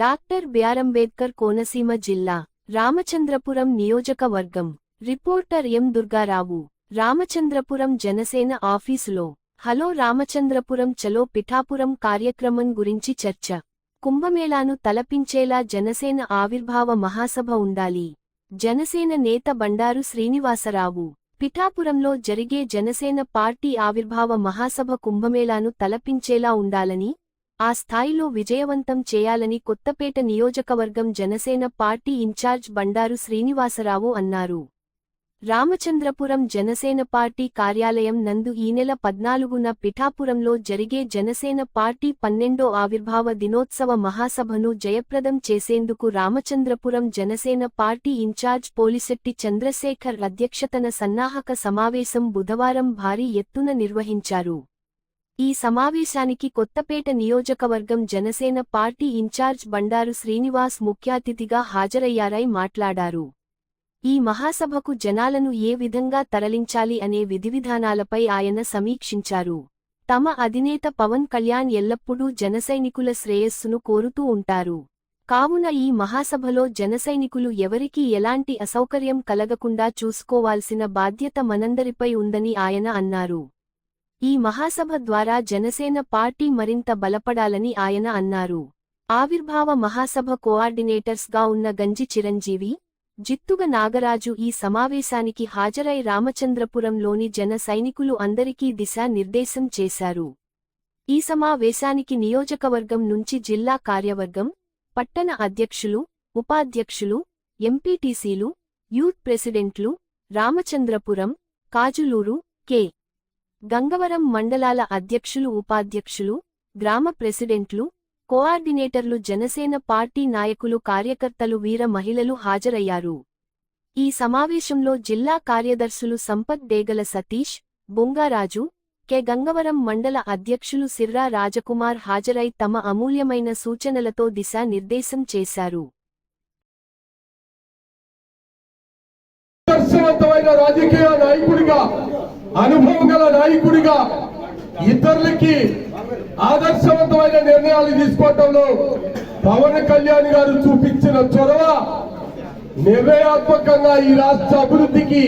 Doctor బిఆర్అంబేద్కర్ Konaseema జిల్లా రామచంద్రపురం నియోజకవర్గం. Reporter M Durgarao Ramachandrapuram Janasena ఆఫీసులో. హలో రామచంద్రపురం చలో పిఠాపురం కార్యక్రమం గురించి చర్చ. కుంభమేళాను తలపించేలా జనసేన ఆవిర్భావ మహాసభ ఉండాలి. జనసేన నేత బండారు శ్రీనివాసరావు పిఠాపురంలో జరిగే జనసేన పార్టీ ఆవిర్భావ మహాసభ కుంభమేళాను తలపించేలా ఉండాలని ఆ స్థాయిలో విజయవంతం చేయాలని కొత్తపేట నియోజకవర్గం జనసేన పార్టీ ఇన్ఛార్జ్ బండారు శ్రీనివాసరావు అన్నారు. రామచంద్రపురం జనసేన పార్టీ కార్యాలయం నందు ఈ నెల పద్నాలుగున పిఠాపురంలో జరిగే జనసేన పార్టీ పన్నెండో ఆవిర్భావ దినోత్సవ మహాసభను జయప్రదం చేసేందుకు రామచంద్రపురం జనసేన పార్టీ ఇన్ఛార్జ్ పోలిశెట్టి చంద్రశేఖర్ అధ్యక్షతన సన్నాహక సమావేశం బుధవారం భారీ ఎత్తున నిర్వహించారు. ఈ సమావేశానికి కొత్తపేట నియోజకవర్గం జనసేన పార్టీ ఇన్ఛార్జ్ బండారు శ్రీనివాస్ ముఖ్యాతిథిగా హాజరయ్యారై మాట్లాడారు. ఈ మహాసభకు జనాలను ఏ విధంగా తరలించాలి అనే విధివిధానాలపై ఆయన సమీక్షించారు. తమ అధినేత పవన్ కళ్యాణ్ ఎల్లప్పుడూ జనసైనికుల శ్రేయస్సును కోరుతూ ఉంటారు. కావున ఈ మహాసభలో జనసైనికులు ఎవరికీ ఎలాంటి అసౌకర్యం కలగకుండా చూసుకోవాల్సిన బాధ్యత మనందరిపై ఉందని ఆయన అన్నారు. ఈ మహాసభ ద్వారా జనసేన పార్టీ మరింత బలపడాలని ఆయన అన్నారు. ఆవిర్భావ మహాసభ కోఆర్డినేటర్స్గా ఉన్న గంజి చిరంజీవి జిత్తుగ నాగరాజు ఈ సమావేశానికి హాజరై రామచంద్రపురంలోని జన సైనికులు అందరికీ దిశా నిర్దేశం చేశారు. ఈ సమావేశానికి నియోజకవర్గం నుంచి జిల్లా కార్యవర్గం పట్టణ అధ్యక్షులు ఉపాధ్యక్షులు ఎంపీటీసీలు యూత్ ప్రెసిడెంట్లు రామచంద్రపురం కాజులూరు కె. గంగవరం మండలాల అధ్యక్షులు ఉపాధ్యక్షులు గ్రామ ప్రెసిడెంట్లు కోఆర్డినేటర్లు జనసేన పార్టీ నాయకులు కార్యకర్తలు వీర మహిళలు హాజరయ్యారు. ఈ సమావేశంలో జిల్లా కార్యదర్శులు సంపత్ డేగల సతీష్ బొంగారాజు కె. గంగవరం మండల అధ్యక్షులు సిర్రా రాజకుమార్ హాజరై తమ అమూల్యమైన సూచనలతో దిశానిర్దేశం చేశారు. రాజకీయ నాయకుడిగా అనుభవం గల నాయకుడిగా ఇతరులకి ఆదర్శవంతమైన నిర్ణయాలు తీసుకోవటంలో పవన్ కళ్యాణ్ గారు చూపించిన చొరవ నిర్ణయాత్మకంగా ఈ రాష్ట్ర అభివృద్ధికి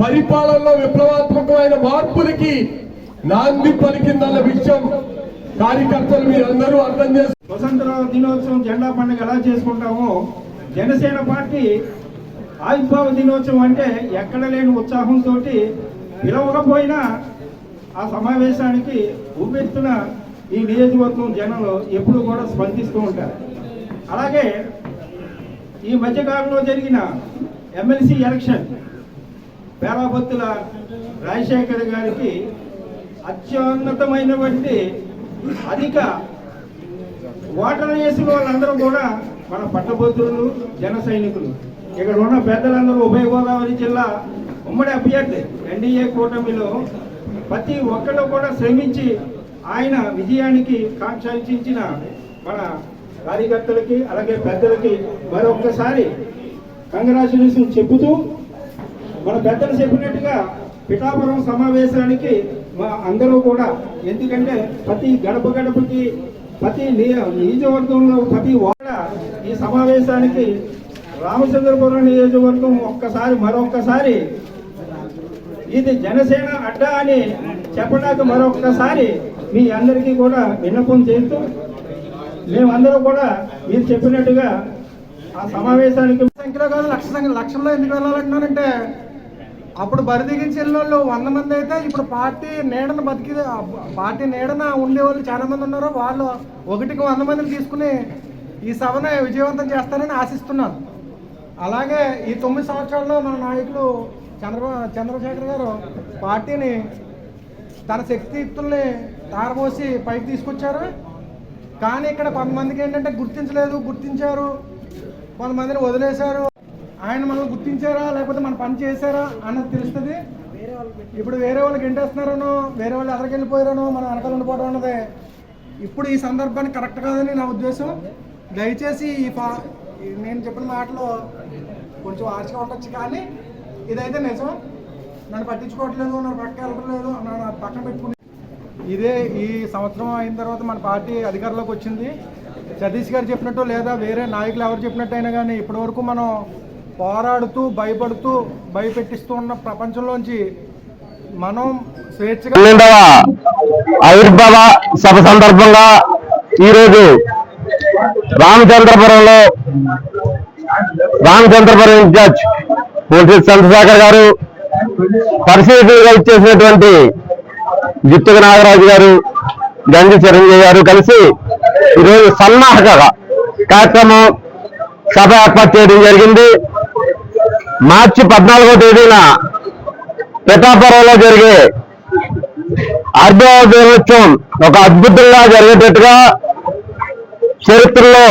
పరిపాలనలో విప్లవాత్మకమైన మార్పులకి నాంది పలికిందన్న విషయం కార్యకర్తలు మీరందరూ అర్థం చేస్తారు స్వతంత్ర దినోత్సవం జెండా పండుగ ఎలా చేసుకుంటామో జనసేన పార్టీ ఆవిర్భావ దినోత్సవం అంటే ఎక్కడ లేని ఉత్సాహంతో పిలవకపోయినా ఆ సమావేశానికి ఉవ్వెత్తున ఈ నియోజకవర్గం జనంలో ఎప్పుడు కూడా స్పందిస్తూ ఉంటారు. అలాగే ఈ మధ్యకాలంలో జరిగిన ఎమ్మెల్సీ ఎలక్షన్ పేరాబత్తుల రాజశేఖర్ గారికి అత్యున్నతమైనటువంటి అధిక ఓటర్ వేసిన వాళ్ళందరూ కూడా మన పట్టభద్రులు జన సైనికులు. ఇక్కడ ఉన్న పెద్దలందరూ ఉభయ గోదావరి జిల్లా ఉమ్మడి అభ్యర్థి ఎన్డీఏ కూటమిలో ప్రతి ఒక్కళ్ళు కూడా శ్రమించి ఆయన విజయానికి కాంక్షించిన మన కార్యకర్తలకి అలాగే పెద్దలకి మరొక్కసారి కంగ్రాచులేషన్ చెబుతూ మన పెద్దలు చెప్పినట్టుగా పిఠాపురం సమావేశానికి మా అందరూ కూడా ఎందుకంటే ప్రతి గడప గడపకి ప్రతి నియోజకవర్గంలో ప్రతి ఓడ ఈ సమావేశానికి రామచంద్రపురం నియోజకవర్గం ఒక్కసారి మరొక్కసారి ఇది జనసేన అడ్డా అని చెప్పడానికి మరొకసారి మీ అందరికీ కూడా విన్నపం చేస్తూ మేమందరూ కూడా మీరు చెప్పినట్టుగా ఆ సమావేశానికి సంఖ్యలో కాదు లక్ష సంఖ్య లక్షల్లో ఎందుకు వెళ్ళాలంటున్నానంటే అప్పుడు బరి దిగించి వెళ్ళిన వాళ్ళు వంద మంది అయితే ఇప్పుడు పార్టీ నీడన బతికి పార్టీ నీడన ఉండేవాళ్ళు చాలా మంది ఉన్నారు. వాళ్ళు ఒకటికి వంద మందిని తీసుకుని ఈ సభను విజయవంతం చేస్తారని ఆశిస్తున్నాను. అలాగే ఈ తొమ్మిది సంవత్సరాల్లో మన నాయకులు చంద్ర చంద్రశేఖర్ గారు పార్టీని తన శక్తియుక్తుల్ని తారబోసి పైకి తీసుకొచ్చారు. కానీ ఇక్కడ కొంతమందికి ఏంటంటే గుర్తించలేదు గుర్తించారు. కొంతమందిని వదిలేశారు. ఆయన మనం గుర్తించారా లేకపోతే మన పని చేశారా అన్నది తెలుస్తుంది. ఇప్పుడు వేరే వాళ్ళకి ఎంటేస్తున్నారనో వేరే వాళ్ళు ఎదరికి వెళ్ళిపోయారనో మనం వెనకాల ఉండిపోవడం అన్నది. ఇప్పుడు ఈ సందర్భాన్ని కరెక్ట్ కాదని నా ఉద్దేశం. దయచేసి ఈ పా ఈ నేను చెప్పిన మాటలో కొంచెం ఆశగా ఉండొచ్చు కానీ ఇదైతే నిజం. నన్ను పట్టించుకోవట్లేదు నన్ను పక్క వెళ్ళట్లేదు నన్ను పక్కన పెట్టుకుని. ఇదే ఈ సంవత్సరం అయిన తర్వాత మన పార్టీ అధికారంలోకి వచ్చింది. సతీష్ గారు చెప్పినట్టు లేదా వేరే నాయకులు ఎవరు చెప్పినట్టు అయినా కానీ ఇప్పటివరకు మనం పోరాడుతూ భయపడుతూ భయపెట్టిస్తూ ఉన్న ప్రపంచంలోంచి మనం స్వేచ్ఛగా ఆవిర్భావ సభ సందర్భంగా ఈరోజు రామచంద్రపురంలో రామచంద్రపురం ఇన్ఛార్జ్ పోలీస్ చంద్రశేఖర్ గారు పరిశీలకులుగా ఇచ్చేసినటువంటి జిత్తుక నాగరాజు గారు గంగి చిరంజీవి గారు కలిసి ఈరోజు సన్నాహక కార్యక్రమం సభ ఏర్పాటు చేయడం జరిగింది. మార్చి పద్నాలుగో తేదీన పిఠాపురంలో జరిగే ఆర్డో దినోత్సవం ఒక అద్భుతంగా జరిగేటట్టుగా చరిత్రలో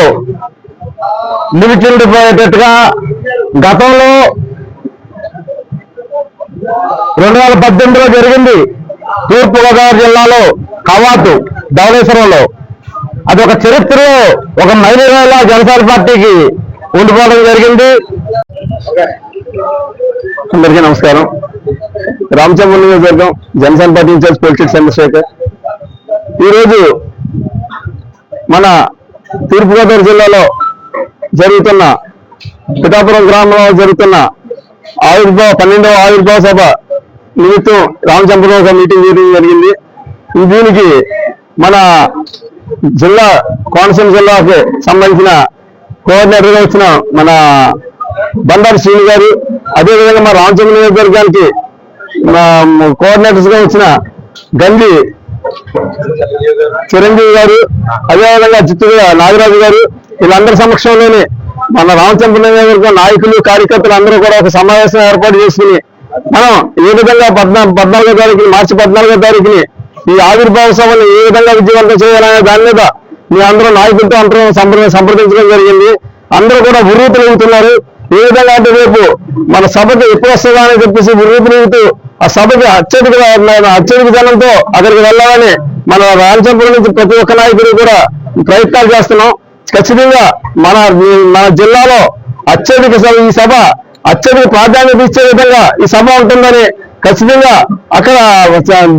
నిలిచిండిపోయేటట్టుగా గతంలో రెండు వేల పద్దెనిమిదిలో జరిగింది తూర్పుగోదావరి జిల్లాలో కవాతు ధవళేశ్వరంలో. అది ఒక చరిత్రలో ఒక మైలురాయిలా జనసేన పార్టీకి ఉండిపోవడం జరిగింది. అందరికీ నమస్కారం. రామచంద్ర నియోజకవర్గం జనసేన పార్టీ ఇన్ఛార్జ్ పొలిటిక్స్ చంద్రశేఖర్ ఈరోజు మన తూర్పుగోదావరి జిల్లాలో జరుగుతున్న పిఠాపురం గ్రామంలో జరుగుతున్న ఆవిర్భావ పన్నెండవ ఆవిర్భావ సభ నిమిత్తం రామచంద్రరావు ఒక మీటింగ్ చేయడం జరిగింది. ఈ దీనికి మన జిల్లా కోనసీమ జిల్లాకి సంబంధించిన కోఆర్డినేటర్గా వచ్చిన మన బండారు శ్రీని గారు అదేవిధంగా మా రామచంద్ర నియోజకవర్గానికి మా కోఆర్డినేటర్స్గా వచ్చిన గండి చిరంజీవి గారు అదేవిధంగా చిత్తూరు నాగరాజు గారు వీళ్ళందరి సమక్షంలోనే మన రామచంద్ర నాయకులు కార్యకర్తలు అందరూ కూడా ఒక సమావేశం ఏర్పాటు చేసుకుని మనం ఏ విధంగా పద్నా పద్నాలుగో తారీఖుని మార్చి పద్నాలుగో తారీఖుని ఈ ఆవిర్భావ సభను ఏ విధంగా విజయవంతం చేయాలనే దాని మీద మీ అందరూ నాయకులతో అందరూ సంప్రదించడం జరిగింది. అందరూ కూడా ఉర్రూతులుగుతున్నారు ఏ విధంగా అంటే రేపు మన సభకి ఎక్కువ వస్తుందా అని చెప్పేసి ఉర్రూతులుగుతూ ఆ సభకి అత్యధిక అత్యధిక జనంతో అక్కడికి వెళ్ళాలని మన రామచంద్రం నుంచి ప్రతి ఒక్క నాయకుడు కూడా ప్రయత్నాలు చేస్తున్నాం. ఖచ్చితంగా మన మన జిల్లాలో అత్యధిక సభ- ఈ సభ అత్యధిక ప్రాధాన్యత ఇచ్చే విధంగా ఈ సభ ఉంటుందని ఖచ్చితంగా అక్కడ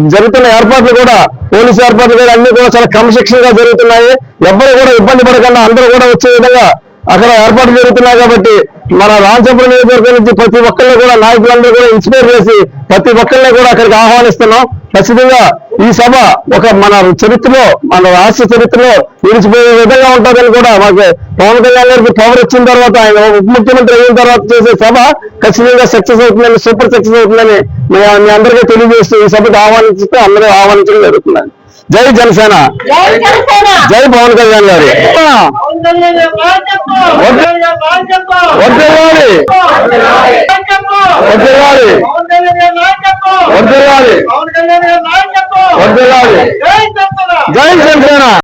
జరుగుతున్న ఏర్పాట్లు కూడా పోలీసు ఏర్పాట్లు కూడా అన్ని కూడా చాలా క్రమశిక్షణగా జరుగుతున్నాయి. ఎవరు కూడా ఇబ్బంది పడకుండా అందరూ కూడా వచ్చే విధంగా అక్కడ ఏర్పాటు జరుగుతున్నాయి కాబట్టి మన రామచంద్ర నియోజకవర్గం నుంచి ప్రతి ఒక్కరిని కూడా నాయకులందరూ కూడా ఇన్స్పైర్ చేసి ప్రతి ఒక్కరిని కూడా అక్కడికి ఆహ్వానిస్తున్నాం. ఖచ్చితంగా ఈ సభ ఒక మన చరిత్రలో మన రాష్ట్ర చరిత్రలో నిలిచిపోయే విధంగా ఉంటుందని కూడా మాకు పవన్ కళ్యాణ్ గారికి పవర్ వచ్చిన తర్వాత ఆయన ఉప ముఖ్యమంత్రి అయిన తర్వాత చేసే సభ ఖచ్చితంగా సక్సెస్ అవుతుందని సూపర్ సక్సెస్ అవుతుందని మీ అందరికీ తెలియజేస్తూ ఈ సభకు ఆహ్వానిస్తే అందరూ ఆహ్వానించడం జరుగుతుంది. జై జనసేన. జై పవన్ కళ్యాణ్ గారి. వడ్డేవాడి వడ్డేవాడి వడ్డేవాడి వడ్డేవాడి జై జనసేన.